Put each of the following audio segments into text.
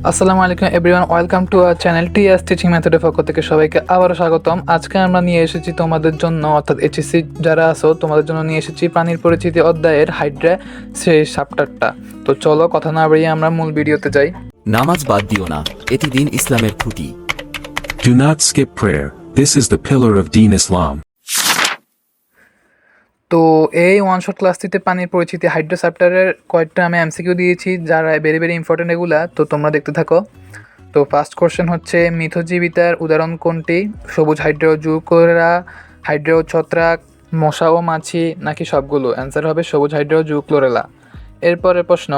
আসসালামু আলাইকুম everyone welcome to our channel T S teaching মেথডের পক্ষ থেকে সবাইকে আবারও স্বাগতম আজকে আমরা নিয়ে এসেছি তোমাদের জন্য অর্থাৎ এইচএসসি যারা আছো তোমাদের জন্য নিয়ে এসেছি পানির পরিচিতি অধ্যায়ের হাইড্রা সেই চ্যাপ্টারটা তো চলো কথা না বাড়িয়ে আমরা মূল ভিডিওতে যাই নামাজ বাদ দিও না এটি দিন ইসলামের খুঁটি Do not skip prayer. This is the pillar of Deen Islam. তো এই ওয়ান শট ক্লাসটিতে পানির পরিচিতি হাইড্রো চ্যাপ্টারের কয়েকটা আমি এমসিকিউ দিয়েছি, যারা ভেরি ভেরি ইম্পর্টেন্ট এগুলা, তো তোমরা দেখতে থাকো। তো ফার্স্ট কোশ্চেন হচ্ছে, মিথজীবিতার উদাহরণ কোনটি? সবুজ হাইড্রো জুকোরা হাইড্রো ছত্রাক, মশা ও মাছি, নাকি সবগুলো? অ্যান্সার হবে সবুজ হাইড্রো জুক্লোরেলা এরপরের প্রশ্ন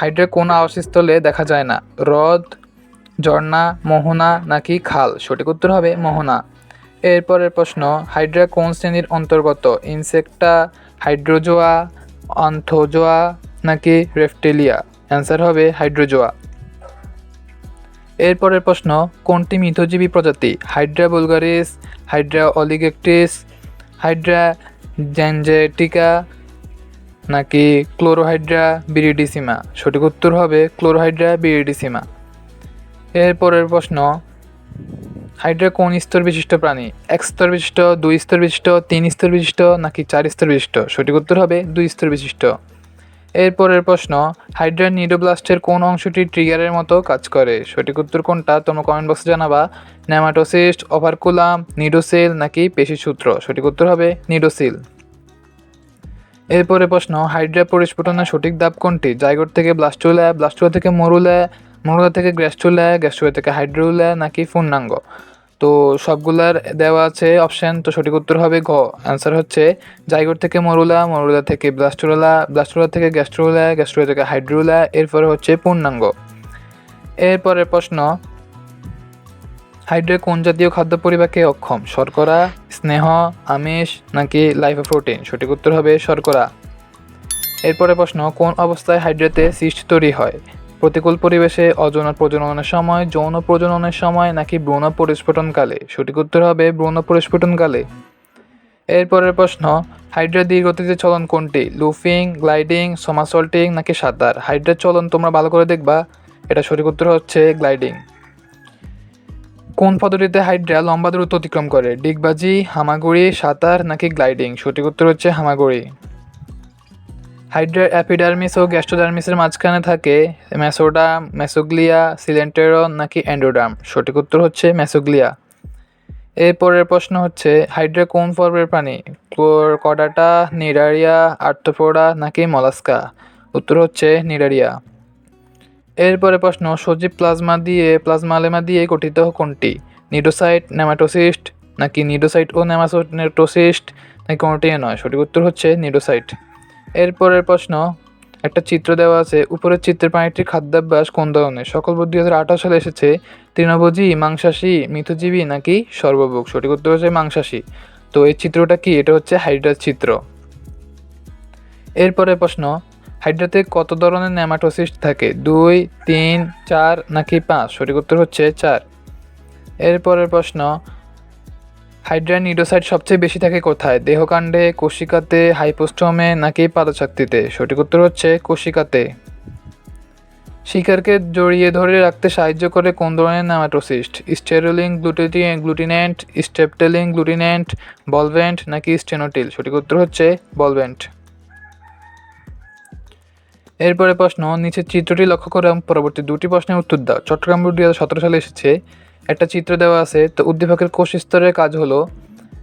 হাইড্রো কোন আবাসস্থলে দেখা যায় না? হ্রদ, ঝর্ণা, মোহনা, নাকি খাল? সঠিক উত্তর হবে মোহনা। এরপরের প্রশ্ন, হাইড্রা কোন শ্রেণির অন্তর্গত? ইনসেক্টা, হাইড্রোজোয়া, অন্থোজোয়া নাকি রেফটেলিয়া অ্যান্সার হবে হাইড্রোজোয়া। এরপরের প্রশ্ন, কোনটি মিথজীবী প্রজাতি? Hydra vulgaris, hydra oligactis, hydra gangetica নাকি ক্লোরোহাইড্রা বিরিডিসিমা? সঠিক উত্তর হবে ক্লোরোহাইড্রা বিরিডিসিমা। এরপরের প্রশ্ন হাইড্রা কোন স্তর বিশিষ্ট প্রাণী এক স্তর বিশিষ্ট দুই স্তর বিশিষ্ট তিন স্তর বিশিষ্ট, নাকি চার স্তর বিশিষ্ট? সঠিক উত্তর হবে দুই স্তর বিশিষ্ট এরপরের প্রশ্ন হাইড্রা নিডোব্লাস্টের কোন অংশটি ট্রিগারের মতো কাজ করে? সঠিক উত্তর কোনটা? তোমরা কমেন্ট বক্সে জানাবা। নেমাটোসিস্ট, ওভারকুলাম, নিডোসিল নাকি পেশিসূত্র? সঠিক উত্তর হবে নিডোসিল। এরপরে প্রশ্ন, হাইড্রা পরিস্ফুটনের সঠিক দাব কোনটি? জাইগোট থেকে ব্লাস্টুলা ব্লাস্টুলা থেকে মরুলা মরুলা থেকে গ্যাস্ট্রুলা গ্যাস্ট্রুলা থেকে হাইড্রোলা নাকি পূর্ণাঙ্গ? তো সবগুলার দেওয়া আছে অপশান তো সঠিক উত্তর হবে ঘ। অ্যান্সার হচ্ছে জাইগোট থেকে মরুলা মরুলা থেকে ব্লাস্টুলা ব্লাস্টুলা থেকে গ্যাস্ট্রোলা গ্যাস্ট্রোলা থেকে হাইড্রোলা, এরপরে হচ্ছে পূর্ণাঙ্গ। এরপরের প্রশ্ন, হাইড্রে কোন জাতীয় খাদ্য পরিবাকে অক্ষম? শর্করা, স্নেহ, আমিষ নাকি লাইফ প্রোটিন সঠিক উত্তর হবে শর্করা। এরপরে প্রশ্ন, কোন অবস্থায় হাইড্রেতে সিস্ট তৈরি হয়? প্রতিকূল পরিবেশে অযৌন প্রজননের সময়, যৌন প্রজননের সময় নাকি ব্রণ পরিস্ফুটনকালে? সঠিক উত্তর হবে ব্রণ পরিস্ফুটনকালে। এরপরের প্রশ্ন, হাইড্রা গতিতে চলন কোনটি? লুফিং, গ্লাইডিং, সমাসল্টিং নাকি সাঁতার? হাইড্রার চলন তোমরা ভালো করে দেখবা। এটা সঠিক উত্তর হচ্ছে গ্লাইডিং। কোন পদ্ধতিতে হাইড্রা লম্বা দূরত্ব অতিক্রম করে? ডিগবাজি, হামাগুড়ি, সাঁতার নাকি গ্লাইডিং? সঠিক উত্তর হচ্ছে হামাগুড়ি। হাইড্রার অ্যাপিডার্মিস ও গ্যাস্ট্রোডার্মিসের মাঝখানে থাকে মেসোডাম মেসোগ্লিয়া, সিলেন্টেরন নাকি অ্যান্ডোডাম সঠিক উত্তর হচ্ছে মেসোগ্লিয়া। এরপরের প্রশ্ন হচ্ছে, হাইড্রা কোন পর্বের প্রাণী? কডাটা, নিডারিয়া আর্থোপোডা নাকি মলাস্কা? উত্তর হচ্ছে নিডারিয়া। এরপরে প্রশ্ন, সজীব প্লাজমা দিয়ে, প্লাজমালেমা দিয়ে গঠিত কোনটি? নিডোসাইট, নেমাটোসিস্ট নাকি নিডোসাইট ও নেমাটোসিস্ট নাকি কোনোটিই নয়? সঠিক উত্তর হচ্ছে নিডোসাইট। এরপরের প্রশ্ন, একটা চিত্র দেওয়া আছে, উপরের চিত্রের প্রাণীটির খাদ্যাভ্যাস কোন ধরনের? সকল বুদ্ধি দুই হাজার আঠারো সালে এসেছে, তৃণভোজী, মাংসাশী, মিথজীবী নাকি সর্বভোগ? সঠিক উত্তর হচ্ছে মাংসাশী। তো এই চিত্রটা কি? এটা হচ্ছে হাইড্রার চিত্র এরপরে প্রশ্ন, হাইড্রাতে কত ধরনের নেমাটোসিস্ট থাকে? দুই, তিন, চার নাকি পাঁচ? সঠিক উত্তর হচ্ছে চার। এরপরের প্রশ্ন হাইড্রা নিডোসাইট সবচেয়ে বেশি থাকে কোথায়? দেহকাণ্ডে কোশিকাতে হাইপোস্টমে নাকি পাদশক্তিতে সঠিক উত্তর হচ্ছে কোশিকাতে শিকারকে জড়িয়ে ধরে রাখতে সাহায্য করে কোন ধরনের নেমাটোসিস্ট? স্টেরোলিং গ্লুটিটি, গ্লুটিনেন্ট স্টেপটেলিং গ্লুটিনেন্ট, বলভেন্ট নাকি স্টেনোটিল? সঠিক উত্তর হচ্ছে বলভেন্ট। এরপরে প্রশ্ন, নিচের চিত্রটি লক্ষ্য করে পরবর্তী দুটি প্রশ্নের উত্তর দাও। চট্টগ্রাম বোর্ড দুই হাজার সতেরো সালে এসেছে একটা চিত্র দেওয়া আছে, তো উদ্দীপকের কোষ স্তরের কাজ হলো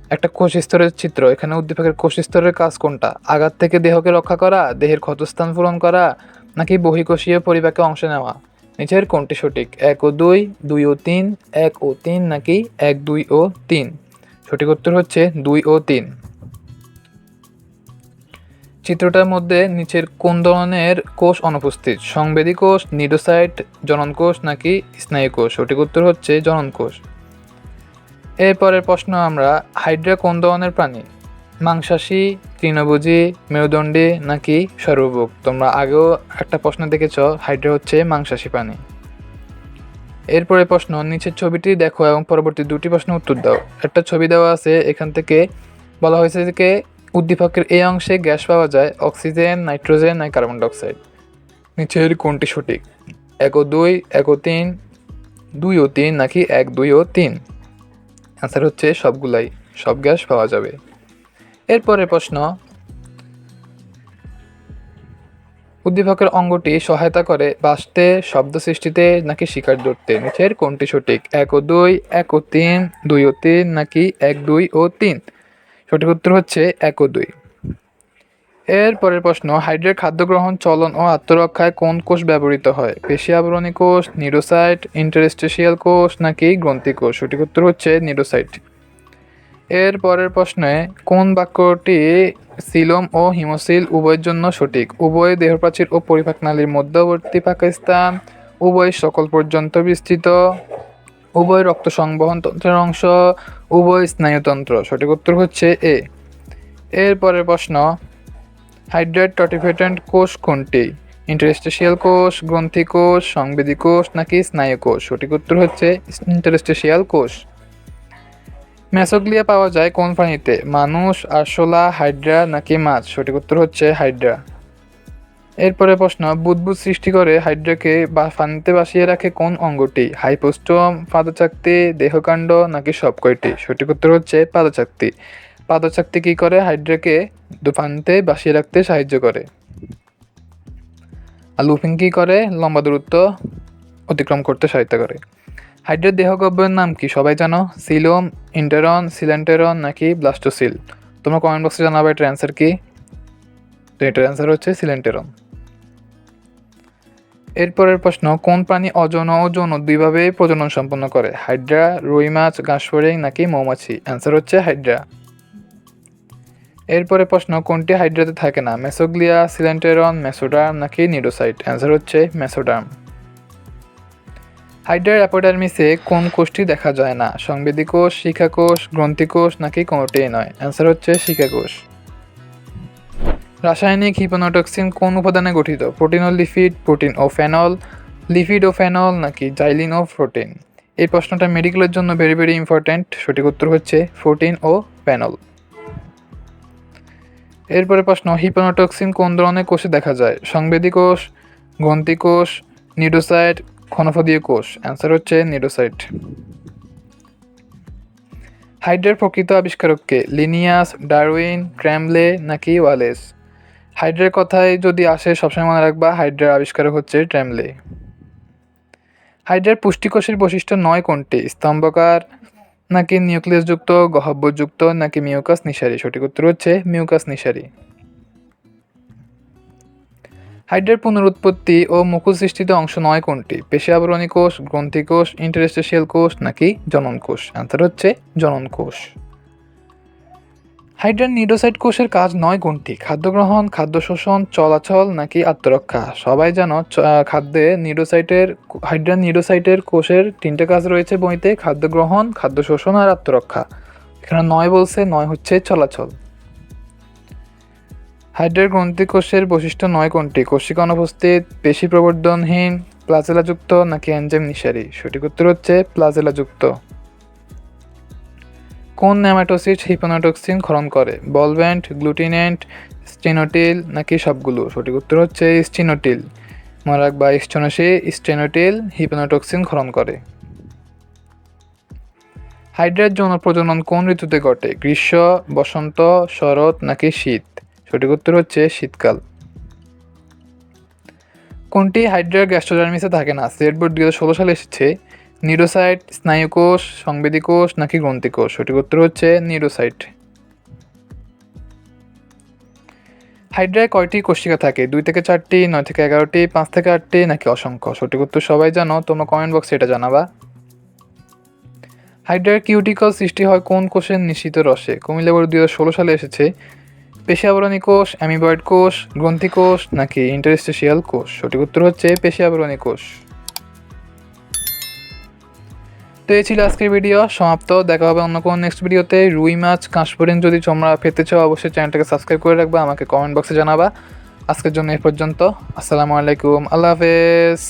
একটা কোষ স্তরের চিত্র। এখানে উদ্দীপকের কোষ স্তরের কাজ কোনটা? আঘাত থেকে দেহকে রক্ষা করা, দেহের ক্ষতস্থান পূরণ করা, নাকি বহিকোষীয় পরিবাকে অংশ নেওয়া? নিচের কোনটি সঠিক? এক ও দুই দুই ও তিন, এক ও তিন নাকি এক, দুই ও তিন? সঠিক উত্তর হচ্ছে দুই ও তিন। চিত্রটার মধ্যে নিচের কোন ধরনের কোষ অনুপস্থিত? সংবেদী কোষ, নিডোসাইট, জনন কোষ নাকি স্নায়ু কোষ? সঠিক উত্তর হচ্ছে জনন কোষ। এরপরের প্রশ্ন আমরা, হাইড্রা কোন ধরনের প্রাণী? মাংসাশী, তৃণভোজী, মেরুদণ্ডী নাকি সর্বভোগ? তোমরা আগেও একটা প্রশ্ন দেখেছ, হাইড্রা হচ্ছে মাংসাশী প্রাণী। এরপরে প্রশ্ন, নিচের ছবিটি দেখো এবং পরবর্তী দুটি প্রশ্ন উত্তর দাও। একটা ছবি দেওয়া আছে, এখান থেকে বলা হয়েছে যে উদ্দীপকের এই অংশে গ্যাস পাওয়া যায় অক্সিজেন, নাইট্রোজেন না কার্বন ডাইঅক্সাইড। নিচের কোনটি সঠিক? এক ও দুই, এক ও তিন, দুই ও তিন নাকি এক, দুই ও তিন? অ্যান্সার হচ্ছে সবগুলাই, সব গ্যাস পাওয়া যাবে। এরপরের প্রশ্ন, উদ্দীপকের অঙ্গটি সহায়তা করে বাঁচতে শব্দ সৃষ্টিতে নাকি শিকার ধরতে? নিচের কোনটি সঠিক? এক ও দুই, এক ও তিন, দুই ও তিন নাকি এক, দুই ও তিন? সঠিক উত্তর হচ্ছে এক ও দুই এর পরের প্রশ্ন, হাইড্রেট খাদ্য গ্রহণ, চলন ও আত্মরক্ষায় কোন কোষ ব্যবহৃত হয়? পেশি আবরণী কোষ, নিউরোসাইট, ইন্টারেস্টেশিয়াল কোষ নাকি গ্রন্থি কোষ? সঠিক উত্তর হচ্ছে নিউরোসাইট। এর পরের প্রশ্নে, কোন বাক্যটি সিলোম ও হিমোসিল উভয়ের জন্য সঠিক? উভয় দেহপ্রাচীর ও পরিপাক নালীর মধ্যবর্তী পাকিস্তান, উভয় সকল পর্যন্ত বিস্তৃত। উভয় রক্ত সংবহন তন্ত্রের অংশ, উভয় স্নায়ুতন্ত্র সঠিক উত্তর হচ্ছে এ। এর পরের প্রশ্ন হাইড্রেট টটিফেটেন্ট কোষ কোনটি? ইন্টারেস্টেশিয়াল কোষ, গ্রন্থি কোষ, সংবেদী কোষ নাকি স্নায়ু কোষ? সঠিক উত্তর হচ্ছে ইন্টারেস্টেশিয়াল কোষ। ম্যাসোগ্লিয়া পাওয়া যায় কোন প্রাণীতে? মানুষ, আরশোলা, হাইড্রা নাকি মাছ? সঠিক উত্তর হচ্ছে হাইড্রা। এরপরে প্রশ্ন, বুদবুদ সৃষ্টি করে হাইড্রাকে বা পানিতে বাসিয়ে রাখে কোন অঙ্গটি? হাইপোস্টোম, পাদচাকতি, দেহকাণ্ড নাকি সব কয়টি সঠিক উত্তর হচ্ছে পাদচাকতি। পাদচাকতি কি করে? হাইড্রাকে দু- বাসিয়ে রাখতে সাহায্য করে। আর লুফিং কি করে? লম্বা দূরত্ব অতিক্রম করতে সহায়তা করে। হাইড্রেট দেহগব্যের নাম কি? সবাই জানো? সিলোম, ইন্টারন, সিলেন্টেরন নাকি ব্লাস্টোসিল? তোমরা কমেন্ট বক্সে জানাবে এটার অ্যান্সার কি? তো এটার অ্যান্সার হচ্ছে সিলেন্টেরন। এরপরের প্রশ্ন, কোন প্রাণী অজন ও যৌন দুইভাবে প্রজনন সম্পন্ন করে? হাইড্রা, রুই মাছ, ঘাসফড়িং নাকি মৌমাছি? অ্যান্সার হচ্ছে হাইড্রা। এরপরে প্রশ্ন, কোনটি হাইড্রাতে থাকে না? মেসোগ্লিয়া সিলেন্টেরন মেসোডার্ম নাকি নিউরোসাইট অ্যান্সার হচ্ছে মেসোডার্ম হাইড্রার অ্যাপোডার্মিসে কোন কোষটি দেখা যায় না? সংবেদী কোষ, শিখা কোষ, গ্রন্থি কোষ নাকি কোনোটিই নয়? অ্যান্সার হচ্ছে শিখা কোষ। রাসায়নিক হিপোনোটক্সিন কোন উপাদানে গঠিত? প্রোটিন ও লিপিড, প্রোটিন ও ফেনল, লিপিড ও ফেনল নাকি জাইলিন ও প্রোটিন? এই প্রশ্নটা মেডিকেলের জন্য ভেরি ভেরি ইম্পর্ট্যান্ট সঠিক উত্তর হচ্ছে প্রোটিন ও ফেনল। এরপরে প্রশ্ন, হিপোনোটক্সিন কোন ধরনের কোষে দেখা যায়? সংবেদী কোষ, গ্রন্থি কোষ নিডোসাইট ক্ষণফদীয় কোষ? অ্যান্সার হচ্ছে নিডোসাইট হাইড্রের প্রকৃত আবিষ্কারককে লিনিয়াস, ডারউইন, ক্র্যামলে নাকি ওয়ালেস? হাইড্রার কথায় যদি আসে, সবসময় মনে রাখবা হাইড্রার আবিষ্কারক হচ্ছে ট্র্যামলে হাইড্রার পুষ্টিকোষের বৈশিষ্ট্য নয় কোনটি? স্তম্ভকার নাকি নিউক্লিয়াসযুক্ত গহব্বরযুক্ত নাকি মিউকাস নিশারি সঠিক উত্তর হচ্ছে মিউকাস নিশারি হাইড্রের পুনরুৎপত্তি ও মুকুল সৃষ্টিতে অংশ নয় কোনটি? পেশি আবরণী কোষ, গ্রন্থি কোষ, ইন্টারেস্টেশিয়াল কোষ নাকি জনন কোষ? অ্যান্সার হচ্ছে জনন কোষ। হাইড্রার নিডোসাইট কোষের কাজ নয় কোনটি খাদ্য গ্রহণ খাদ্য শোষণ চলাচল নাকি আত্মরক্ষা। সবাই আহ, খাদ্যে নিডোসাইটের হাইড্রার নিডোসাইটের কোষের তিনটে কাজ রয়েছে বইতে খাদ্য গ্রহণ খাদ্য শোষণ আর আত্মরক্ষা। এখানে নয় বলছে নয় হচ্ছে চলাচল। হাইড্রার গ্রন্থি কোষের বৈশিষ্ট্য নয় কোনটি? কোষিকা অনুপস্থিত পেশি প্রবর্ধনহীন প্লাজেলাযুক্ত নাকি এনজাইম নিঃসারী? সঠিক উত্তর হচ্ছে প্লাজেলাযুক্ত। কোন নেমাটোসিড হিপোনোটক্সিন ক্ষরণ করে? বলভেন্ট, গ্লুটিনেন্ট, স্টেনোটিল নাকি সবগুলো? সঠিক উত্তর হচ্ছে স্টিনোটিল। মনে রাখবা, স্টেনোসি স্টেনোটিল হিপোনোটক্সিন ক্ষরণ করে। হাইড্রার যৌন প্রজনন কোন ঋতুতে ঘটে? গ্রীষ্ম, বসন্ত, শরৎ নাকি শীত? সঠিক উত্তর হচ্ছে শীতকাল। কোনটি হাইড্রার গ্যাস্ট্রোডার্মিসে থাকে না? সেট বোর্ড দুই হাজার ষোলো সালে এসেছে। নিউরোসাইট স্নায়ুকোষ সংবেদী কোষ নাকি গ্রন্থিকোষ? সঠিক উত্তর হচ্ছে নিউরোসাইট হাইড্রায় কয়টি কোষিকা থাকে? দুই থেকে চারটি, নয় থেকে এগারোটি, পাঁচ থেকে আটটি নাকি অসংখ্য? সঠিক উত্তর সবাই জানো, তোমরা কমেন্ট বক্সে এটা জানাবা। হাইড্রার কিউটিকল সৃষ্টি হয় কোন কোষের নিশ্চিত রসে? কুমিল্লা বোর্ড দুই সালে এসেছে। পেশি আবরণী কোষ অ্যামিবয়েড কোষ গ্রন্থি কোষ নাকি ইন্টারেস্টেশিয়াল কোষ? সঠিক উত্তর হচ্ছে পেশি আবরণী কোষ। তো এই ছিল আজকের ভিডিও সমাপ্ত। দেখা হবে অন্য কোনো নেক্সট ভিডিওতে রুই মাছ কাঁশপুরিন যদি তোমরা পেতে চাও, অবশ্যই চ্যানেলটাকে সাবস্ক্রাইব করে রাখবা। আমাকে কমেন্ট বক্সে জানাবা। আজকের জন্য এ পর্যন্ত। আসসালামু আলাইকুম। আল্লাহ হাফেজ।